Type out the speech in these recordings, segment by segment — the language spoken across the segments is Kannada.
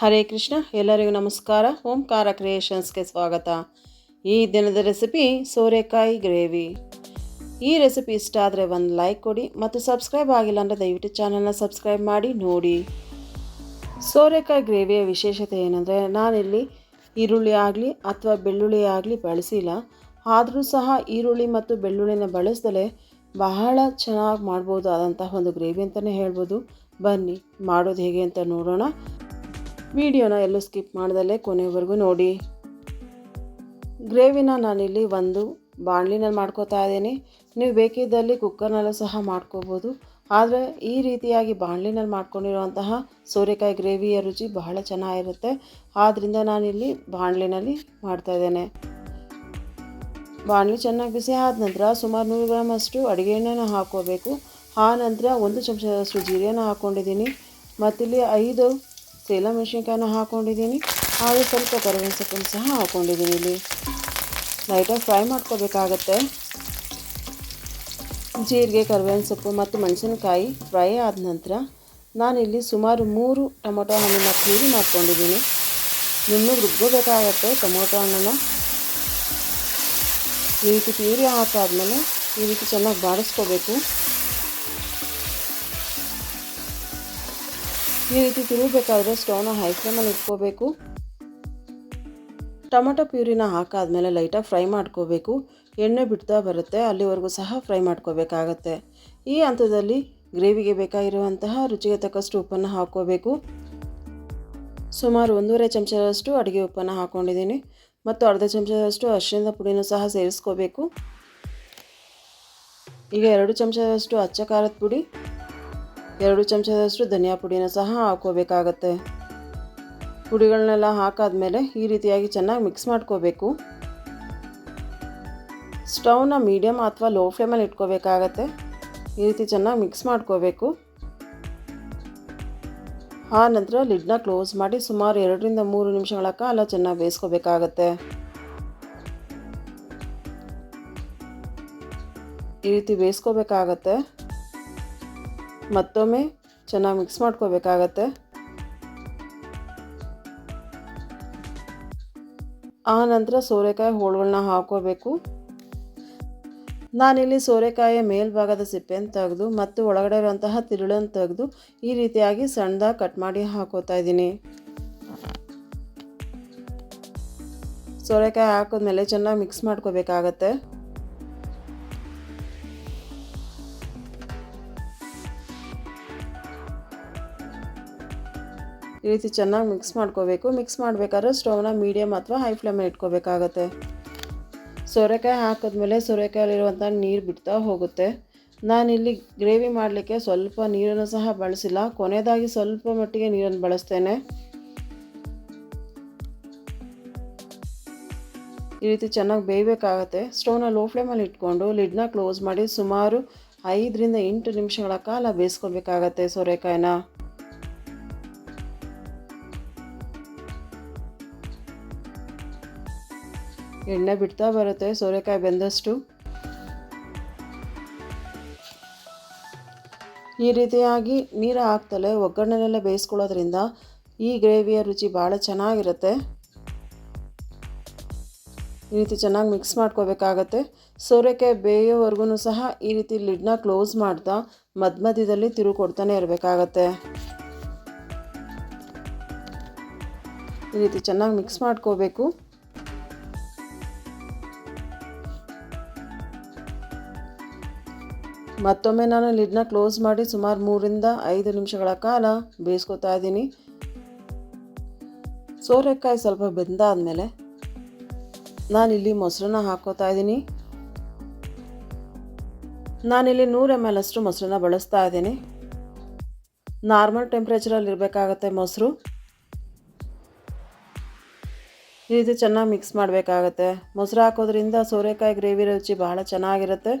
ಹರೇ ಕೃಷ್ಣ, ಎಲ್ಲರಿಗೂ ನಮಸ್ಕಾರ. ಓಂಕಾರ ಕ್ರಿಯೇಷನ್ಸ್ಗೆ ಸ್ವಾಗತ. ಈ ದಿನದ ರೆಸಿಪಿ ಸೋರೆಕಾಯಿ ಗ್ರೇವಿ. ಈ ರೆಸಿಪಿ ಇಷ್ಟ ಆದರೆ ಒಂದು ಲೈಕ್ ಕೊಡಿ ಮತ್ತು ಸಬ್ಸ್ಕ್ರೈಬ್ ಆಗಿಲ್ಲ ಅಂದರೆ ದಯವಿಟ್ಟು ಚಾನಲ್ನ ಸಬ್ಸ್ಕ್ರೈಬ್ ಮಾಡಿ, ನೋಡಿ. ಸೋರೆಕಾಯಿ ಗ್ರೇವಿಯ ವಿಶೇಷತೆ ಏನಂದರೆ, ನಾನಿಲ್ಲಿ ಈರುಳ್ಳಿ ಆಗಲಿ ಅಥವಾ ಬೆಳ್ಳುಳ್ಳಿ ಆಗಲಿ ಬಳಸಿಲ್ಲ. ಆದರೂ ಸಹ ಈರುಳ್ಳಿ ಮತ್ತು ಬೆಳ್ಳುಳ್ಳಿನ ಬಳಸದಲೇ ಬಹಳ ಚೆನ್ನಾಗಿ ಮಾಡ್ಬೋದಾದಂತಹ ಒಂದು ಗ್ರೇವಿ ಅಂತಲೇ ಹೇಳ್ಬೋದು. ಬನ್ನಿ, ಮಾಡೋದು ಹೇಗೆ ಅಂತ ನೋಡೋಣ. ವಿಡಿಯೋನ ಎಲ್ಲೂ ಸ್ಕಿಪ್ ಮಾಡ್ದಲ್ಲೇ ಕೊನೆವರೆಗೂ ನೋಡಿ. ಗ್ರೇವಿನ ನಾನಿಲ್ಲಿ ಒಂದು ಬಾಣಲಿನಲ್ಲಿ ಮಾಡ್ಕೋತಾ ಇದ್ದೀನಿ. ನೀವು ಬೇಕಿದ್ದಲ್ಲಿ ಕುಕ್ಕರ್ನಲ್ಲೂ ಸಹ ಮಾಡ್ಕೋಬೋದು. ಆದರೆ ಈ ರೀತಿಯಾಗಿ ಬಾಣಲಿನಲ್ಲಿ ಮಾಡ್ಕೊಂಡಿರುವಂತಹ ಸೋರೆಕಾಯಿ ಗ್ರೇವಿಯ ರುಚಿ ಬಹಳ ಚೆನ್ನಾಗಿರುತ್ತೆ. ಆದ್ದರಿಂದ ನಾನಿಲ್ಲಿ ಬಾಣಲಿನಲ್ಲಿ ಮಾಡ್ತಾಯಿದ್ದೇನೆ ಬಾಣಲಿ ಚೆನ್ನಾಗಿ ಬಿಸಿ ಆದ ನಂತರ ಸುಮಾರು ನೂರು ಗ್ರಾಮ್ ಅಷ್ಟು ಅಡುಗೆ ಎಣ್ಣೆನ ಹಾಕ್ಕೋಬೇಕು ಆ ನಂತರ ಒಂದು ಚಮಚದಷ್ಟು ಜೀರಿಗೆನ ಹಾಕ್ಕೊಂಡಿದ್ದೀನಿ ಮತ್ತಿಲ್ಲಿ ಐದು ಸೇಲ ಮೆಣಸಿನ್ಕಾಯನ್ನ ಹಾಕ್ಕೊಂಡಿದ್ದೀನಿ ಹಾಗೆ ಸ್ವಲ್ಪ ಕರಿಬೇವಿನ ಸೊಪ್ಪನ್ನು ಸಹ ಹಾಕ್ಕೊಂಡಿದ್ದೀನಿ ಇಲ್ಲಿ. ಲೈಟಾಗಿ ಫ್ರೈ ಮಾಡ್ಕೋಬೇಕಾಗತ್ತೆ. ಜೀರಿಗೆ, ಕರಿಬೇವಿನ ಸೊಪ್ಪು ಮತ್ತು ಮೆಣಸಿನಕಾಯಿ ಫ್ರೈ ಆದ ನಂತರ ನಾನಿಲ್ಲಿ ಸುಮಾರು ಮೂರು ಟೊಮೊಟೊ ಹಣ್ಣನ್ನು ಪ್ಯೂರಿ ಮಾಡ್ಕೊಂಡಿದ್ದೀನಿ. ನಿಮಗೆ ರುಬ್ಕೋಬೇಕಾಗತ್ತೆ ಟೊಮೊಟೊ ಹಣ್ಣನ್ನು. ಈ ರೀತಿ ಪ್ಯೂರಿ ಹಾಕಾದ್ಮೇಲೆ ಈ ರೀತಿ ಚೆನ್ನಾಗಿ ಬಾಡಿಸ್ಕೋಬೇಕು. ಈ ರೀತಿ ತಿರುಗಬೇಕಾದ್ರೆ ಸ್ಟೌನ ಹೈ ಫ್ಲೇಮಲ್ಲಿ ಇಟ್ಕೋಬೇಕು. ಟೊಮೆಟೊ ಪ್ಯೂರಿನ ಹಾಕಾದ್ಮೇಲೆ ಲೈಟಾಗಿ ಫ್ರೈ ಮಾಡ್ಕೋಬೇಕು. ಎಣ್ಣೆ ಬಿಡ್ತಾ ಬರುತ್ತೆ, ಅಲ್ಲಿವರೆಗೂ ಸಹ ಫ್ರೈ ಮಾಡ್ಕೋಬೇಕಾಗತ್ತೆ. ಈ ಹಂತದಲ್ಲಿ ಗ್ರೇವಿಗೆ ಬೇಕಾಗಿರುವಂತಹ ರುಚಿಗೆ ತಕ್ಕಷ್ಟು ಉಪ್ಪನ್ನು ಹಾಕ್ಕೋಬೇಕು ಸುಮಾರು ಒಂದೂವರೆ ಚಮಚದಷ್ಟು ಅಡುಗೆ ಉಪ್ಪನ್ನು ಹಾಕ್ಕೊಂಡಿದ್ದೀನಿ ಮತ್ತು ಅರ್ಧ ಚಮಚದಷ್ಟು ಅರಿಶಿಣದ ಪುಡಿನೂ ಸಹ ಸೇರಿಸ್ಕೋಬೇಕು. ಈಗ ಎರಡು ಚಮಚದಷ್ಟು ಅಚ್ಚ ಖಾರದ ಪುಡಿ ಎರಡು ಚಮಚದಷ್ಟು ಧನಿಯಾ ಪುಡಿನ ಸಹ ಹಾಕೋಬೇಕಾಗತ್ತೆ ಪುಡಿಗಳನ್ನೆಲ್ಲ ಹಾಕಾದ್ಮೇಲೆ ಈ ರೀತಿಯಾಗಿ ಚೆನ್ನಾಗಿ ಮಿಕ್ಸ್ ಮಾಡ್ಕೋಬೇಕು. ಸ್ಟವ್ನ ಮೀಡಿಯಮ್ ಅಥವಾ ಲೋ ಫ್ಲೇಮಲ್ಲಿ ಇಟ್ಕೋಬೇಕಾಗತ್ತೆ. ಈ ರೀತಿ ಚೆನ್ನಾಗಿ ಮಿಕ್ಸ್ ಮಾಡ್ಕೋಬೇಕು. ಆ ನಂತರ ಲಿಡ್ನ ಕ್ಲೋಸ್ ಮಾಡಿ ಸುಮಾರು ಎರಡರಿಂದ ಮೂರು ನಿಮಿಷಗಳ ಕಾಲ ಚೆನ್ನಾಗಿ ಬೇಯಿಸ್ಕೋಬೇಕಾಗತ್ತೆ. ಈ ರೀತಿ ಬೇಯಿಸ್ಕೋಬೇಕಾಗತ್ತೆ. ಮತ್ತೊಮ್ಮೆ ಚೆನ್ನಾಗಿ ಮಿಕ್ಸ್ ಮಾಡ್ಕೋಬೇಕಾಗತ್ತೆ. ಆ ನಂತರ ಸೋರೆಕಾಯಿ ಹೋಳುಗಳನ್ನ ಹಾಕೋಬೇಕು. ನಾನಿಲ್ಲಿ ಸೋರೆಕಾಯಿಯ ಮೇಲ್ಭಾಗದ ಸಿಪ್ಪೆಯನ್ನು ತೆಗೆದು ಮತ್ತು ಒಳಗಡೆ ಇರುವಂತಹ ತಿರುಳನ್ನು ತೆಗೆದು ಈ ರೀತಿಯಾಗಿ ಸಣ್ಣದಾಗಿ ಕಟ್ ಮಾಡಿ ಹಾಕೋತಾ ಇದ್ದೀನಿ. ಸೋರೆಕಾಯಿ ಹಾಕಿದ್ಮೇಲೆ ಚೆನ್ನಾಗಿ ಮಿಕ್ಸ್ ಮಾಡ್ಕೋಬೇಕಾಗತ್ತೆ. ಈ ರೀತಿ ಚೆನ್ನಾಗಿ ಮಿಕ್ಸ್ ಮಾಡ್ಕೋಬೇಕು. ಮಿಕ್ಸ್ ಮಾಡಬೇಕಾದ್ರೆ ಸ್ಟವ್ನ ಮೀಡಿಯಮ್ ಅಥವಾ ಹೈ ಫ್ಲೇಮಲ್ಲಿ ಇಟ್ಕೋಬೇಕಾಗತ್ತೆ. ಸೋರೆಕಾಯಿ ಹಾಕಿದ್ಮೇಲೆ ಸೋರೆಕಾಯಲ್ಲಿರುವಂಥ ನೀರು ಬಿಡ್ತಾ ಹೋಗುತ್ತೆ. ನಾನಿಲ್ಲಿ ಗ್ರೇವಿ ಮಾಡಲಿಕ್ಕೆ ಸ್ವಲ್ಪ ನೀರನ್ನು ಸಹ ಬಳಸಿಲ್ಲ. ಕೊನೆಯದಾಗಿ ಸ್ವಲ್ಪ ಮಟ್ಟಿಗೆ ನೀರನ್ನು ಬಳಸ್ತೇನೆ. ಈ ರೀತಿ ಚೆನ್ನಾಗಿ ಬೇಯಬೇಕಾಗತ್ತೆ. ಸ್ಟವ್ನ ಲೋ ಫ್ಲೇಮಲ್ಲಿ ಇಟ್ಕೊಂಡು ಲಿಡ್ನ ಕ್ಲೋಸ್ ಮಾಡಿ ಸುಮಾರು ಐದರಿಂದ ಎಂಟು ನಿಮಿಷಗಳ ಕಾಲ ಬೇಯಿಸ್ಕೋಬೇಕಾಗತ್ತೆ ಸೋರೆಕಾಯಿನ. ಎಣ್ಣೆ ಬಿಡ್ತಾ ಬರುತ್ತೆ, ಸೋರೆಕಾಯಿ ಬೆಂದಷ್ಟು. ಈ ರೀತಿಯಾಗಿ ನೀರು ಹಾಕ್ತಲೇ ಒಗ್ಗರಣೆಲ್ಲ ಬೇಯಿಸ್ಕೊಳ್ಳೋದ್ರಿಂದ ಈ ಗ್ರೇವಿಯ ರುಚಿ ಭಾಳ ಚೆನ್ನಾಗಿರುತ್ತೆ. ಈ ರೀತಿ ಚೆನ್ನಾಗಿ ಮಿಕ್ಸ್ ಮಾಡ್ಕೋಬೇಕಾಗತ್ತೆ. ಸೋರೆಕಾಯಿ ಬೇಯೋವರೆಗೂ ಸಹ ಈ ರೀತಿ ಲಿಡ್ನ ಕ್ಲೋಸ್ ಮಾಡ್ತಾ ಮಧ್ಯ ಮಧ್ಯದಲ್ಲಿ ತಿರುವು ಕೊಡ್ತಾನೆ ಇರಬೇಕಾಗತ್ತೆ. ಈ ರೀತಿ ಚೆನ್ನಾಗಿ ಮಿಕ್ಸ್ ಮಾಡ್ಕೋಬೇಕು. ಮತ್ತೊಮ್ಮೆ ನಾನು ಲಿಡ್ನ ಕ್ಲೋಸ್ ಮಾಡಿ ಸುಮಾರು ಮೂರಿಂದ ಐದು ನಿಮಿಷಗಳ ಕಾಲ ಬೇಯಿಸ್ಕೊತಾ ಇದ್ದೀನಿ. ಸೋರೆಕಾಯಿ ಸ್ವಲ್ಪ ಬೆಂದಾದಮೇಲೆ ನಾನಿಲ್ಲಿ ಮೊಸರನ್ನ ಹಾಕೋತಾ ಇದ್ದೀನಿ. ನಾನಿಲ್ಲಿ ನೂರು ಎಂ ಎಲ್ ಅಷ್ಟು ಮೊಸರನ್ನ ಬಳಸ್ತಾ ಇದ್ದೀನಿ. ನಾರ್ಮಲ್ ಟೆಂಪ್ರೇಚರಲ್ಲಿ ಇರಬೇಕಾಗತ್ತೆ ಮೊಸರು. ಈ ರೀತಿ ಚೆನ್ನಾಗಿ ಮಿಕ್ಸ್ ಮಾಡಬೇಕಾಗತ್ತೆ. ಮೊಸರು ಹಾಕೋದ್ರಿಂದ ಸೋರೆಕಾಯಿ ಗ್ರೇವಿ ರುಚಿ ಬಹಳ ಚೆನ್ನಾಗಿರುತ್ತೆ.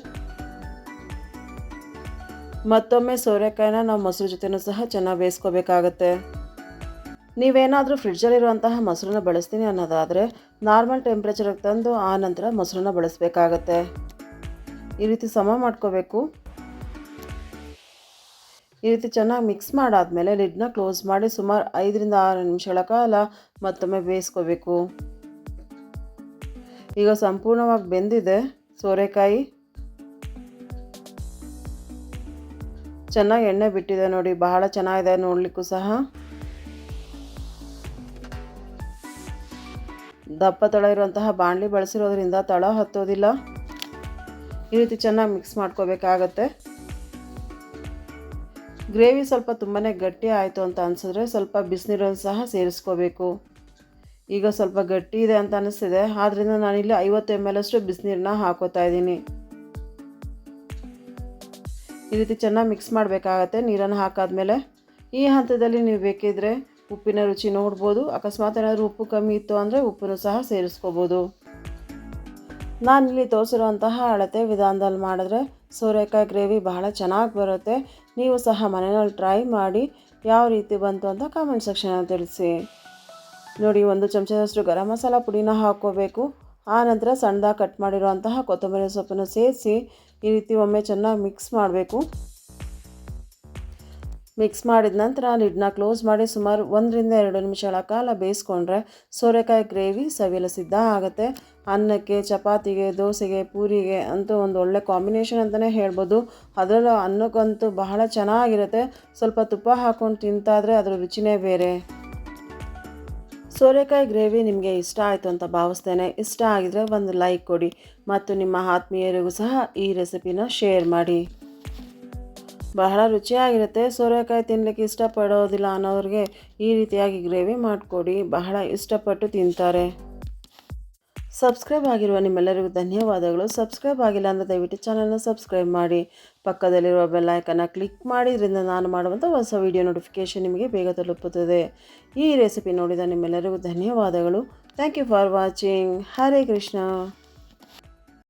ಮತ್ತೊಮ್ಮೆ ಸೋರೆಕಾಯಿನ ನಾವು ಮೊಸರು ಜೊತೆನೂ ಸಹ ಚೆನ್ನಾಗಿ ಬೇಯಿಸ್ಕೋಬೇಕಾಗತ್ತೆ. ನೀವೇನಾದರೂ ಫ್ರಿಡ್ಜಲ್ಲಿರುವಂತಹ ಮೊಸರನ್ನ ಬಳಸ್ತೀನಿ ಅನ್ನೋದಾದರೆ ನಾರ್ಮಲ್ ಟೆಂಪ್ರೇಚರಿಗೆ ತಂದು ಆ ನಂತರ ಮೊಸರನ್ನ ಬಳಸಬೇಕಾಗತ್ತೆ. ಈ ರೀತಿ ಸಮ ಮಾಡ್ಕೋಬೇಕು. ಈ ರೀತಿ ಚೆನ್ನಾಗಿ ಮಿಕ್ಸ್ ಮಾಡಾದಮೇಲೆ ಲಿಡ್ನ ಕ್ಲೋಸ್ ಮಾಡಿ ಸುಮಾರು ಐದರಿಂದ ಆರು ನಿಮಿಷಗಳ ಕಾಲ ಮತ್ತೊಮ್ಮೆ ಬೇಯಿಸ್ಕೋಬೇಕು. ಈಗ ಸಂಪೂರ್ಣವಾಗಿ ಬೆಂದಿದೆ ಸೋರೆಕಾಯಿ. ಚೆನ್ನಾಗಿ ಎಣ್ಣೆ ಬಿಟ್ಟಿದೆ ನೋಡಿ, ಬಹಳ ಚೆನ್ನಾಗಿದೆ ನೋಡಲಿಕ್ಕೂ ಸಹ. ದಪ್ಪ ತಳ ಇರುವಂತಹ ಬಾಣಲಿ ಬಳಸಿರೋದ್ರಿಂದ ತಳ ಹತ್ತೋದಿಲ್ಲ. ಈ ರೀತಿ ಚೆನ್ನಾಗಿ ಮಿಕ್ಸ್ ಮಾಡ್ಕೋಬೇಕಾಗತ್ತೆ. ಗ್ರೇವಿ ಸ್ವಲ್ಪ ತುಂಬಾ ಗಟ್ಟಿ ಆಯಿತು ಅಂತ ಅನಿಸಿದ್ರೆ ಸ್ವಲ್ಪ ಬಿಸಿನೀರನ್ನು ಸಹ ಸೇರಿಸ್ಕೋಬೇಕು. ಈಗ ಸ್ವಲ್ಪ ಗಟ್ಟಿ ಇದೆ ಅಂತ ಅನಿಸ್ತಿದೆ. ಆದ್ದರಿಂದ ನಾನಿಲ್ಲಿ ಐವತ್ತು ಎಂ ಎಲ್ ಅಷ್ಟು ಬಿಸಿನೀರನ್ನ ಹಾಕೋತಾ ಇದ್ದೀನಿ. ಈ ರೀತಿ ಚೆನ್ನಾಗಿ ಮಿಕ್ಸ್ ಮಾಡಬೇಕಾಗತ್ತೆ. ನೀರನ್ನು ಹಾಕಾದ್ಮೇಲೆ ಈ ಹಂತದಲ್ಲಿ ನೀವು ಬೇಕಿದ್ರೆ ಉಪ್ಪಿನ ರುಚಿ ನೋಡ್ಬೋದು. ಅಕಸ್ಮಾತ್ ಏನಾದರೂ ಉಪ್ಪು ಕಮ್ಮಿ ಇತ್ತು ಅಂದರೆ ಉಪ್ಪನ್ನು ಸಹ ಸೇರಿಸ್ಕೋಬೋದು. ನಾನಿಲ್ಲಿ ತೋರಿಸಿರುವಂತಹ ಅಳತೆ ವಿಧಾನದಲ್ಲಿ ಮಾಡಿದ್ರೆ ಸೋರೆಕಾಯಿ ಗ್ರೇವಿ ಬಹಳ ಚೆನ್ನಾಗಿ ಬರುತ್ತೆ. ನೀವು ಸಹ ಮನೆಯಲ್ಲಿ ಟ್ರೈ ಮಾಡಿ ಯಾವ ರೀತಿ ಬಂತು ಅಂತ ಕಾಮೆಂಟ್ ಸೆಕ್ಷನಲ್ಲಿ ತಿಳಿಸಿ. ನೋಡಿ, ಒಂದು ಚಮಚದಷ್ಟು ಗರಂ ಮಸಾಲ ಪುಡಿನ ಹಾಕ್ಕೋಬೇಕು ಆನಂತರ ಸಣ್ಣದಾಗಿ ಕಟ್ ಮಾಡಿರುವಂತಹ ಕೊತ್ತಂಬರಿ ಸೊಪ್ಪನ್ನು ಸೇರಿಸಿ ಈ ರೀತಿ ಒಮ್ಮೆ ಚೆನ್ನಾಗಿ ಮಿಕ್ಸ್ ಮಾಡಬೇಕು. ಮಿಕ್ಸ್ ಮಾಡಿದ ನಂತರ ಲಿಡ್ನ ಕ್ಲೋಸ್ ಮಾಡಿ ಸುಮಾರು ಒಂದರಿಂದ ಎರಡು ನಿಮಿಷಗಳ ಕಾಲ ಬೇಯಿಸ್ಕೊಂಡ್ರೆ ಸೋರೆಕಾಯಿ ಗ್ರೇವಿ ಸವಿಯಲು ಸಿದ್ಧ ಆಗುತ್ತೆ. ಅನ್ನಕ್ಕೆ, ಚಪಾತಿಗೆ, ದೋಸೆಗೆ, ಪೂರಿಗೆ ಅಂತೂ ಒಂದು ಒಳ್ಳೆ ಕಾಂಬಿನೇಷನ್ ಅಂತಲೇ ಹೇಳ್ಬೋದು. ಅದರಲ್ಲೂ ಅನ್ನಕ್ಕಂತೂ ಬಹಳ ಚೆನ್ನಾಗಿರುತ್ತೆ. ಸ್ವಲ್ಪ ತುಪ್ಪ ಹಾಕ್ಕೊಂಡು ತಿಂತಾದರೆ ಅದರ ರುಚಿನೇ ಬೇರೆ. ಸೋರೆಕಾಯಿ ಗ್ರೇವಿ ನಿಮಗೆ ಇಷ್ಟ ಆಯಿತು ಅಂತ ಭಾವಿಸ್ತೇನೆ. ಇಷ್ಟ ಆಗಿದರೆ ಒಂದು ಲೈಕ್ ಕೊಡಿ ಮತ್ತು ನಿಮ್ಮ ಆತ್ಮೀಯರಿಗೂ ಸಹ ಈ ರೆಸಿಪಿನ ಶೇರ್ ಮಾಡಿ. ಬಹಳ ರುಚಿಯಾಗಿರುತ್ತೆ. ಸೋರೆಕಾಯಿ ತಿನ್ನಲಿಕ್ಕೆ ಇಷ್ಟಪಡೋದಿಲ್ಲ ಅನ್ನೋರಿಗೆ ಈ ರೀತಿಯಾಗಿ ಗ್ರೇವಿ ಮಾಡಿಕೊಡಿ. ಬಹಳ ಇಷ್ಟಪಟ್ಟು ತಿಂತಾರೆ. ಸಬ್ಸ್ಕ್ರೈಬ್ ಆಗಿರುವ ನಿಮ್ಮೆಲ್ಲರಿಗೂ ಧನ್ಯವಾದಗಳು. ಸಬ್ಸ್ಕ್ರೈಬ್ ಆಗಿಲ್ಲ ಅಂದರೆ ದಯವಿಟ್ಟು ಚಾನಲ್ನ ಸಬ್ಸ್ಕ್ರೈಬ್ ಮಾಡಿ. ಪಕ್ಕದಲ್ಲಿರುವ ಬೆಲ್ಲೈಕನ್ನು ಕ್ಲಿಕ್ ಮಾಡಿ ಇದರಿಂದ ನಾನು ಮಾಡುವಂಥ ಹೊಸ ವಿಡಿಯೋ ನೋಟಿಫಿಕೇಷನ್ ನಿಮಗೆ ಬೇಗ ತಲುಪುತ್ತದೆ. ಈ ರೆಸಿಪಿ ನೋಡಿದ ನಿಮ್ಮೆಲ್ಲರಿಗೂ ಧನ್ಯವಾದಗಳು. Thank you for watching. Hare Krishna.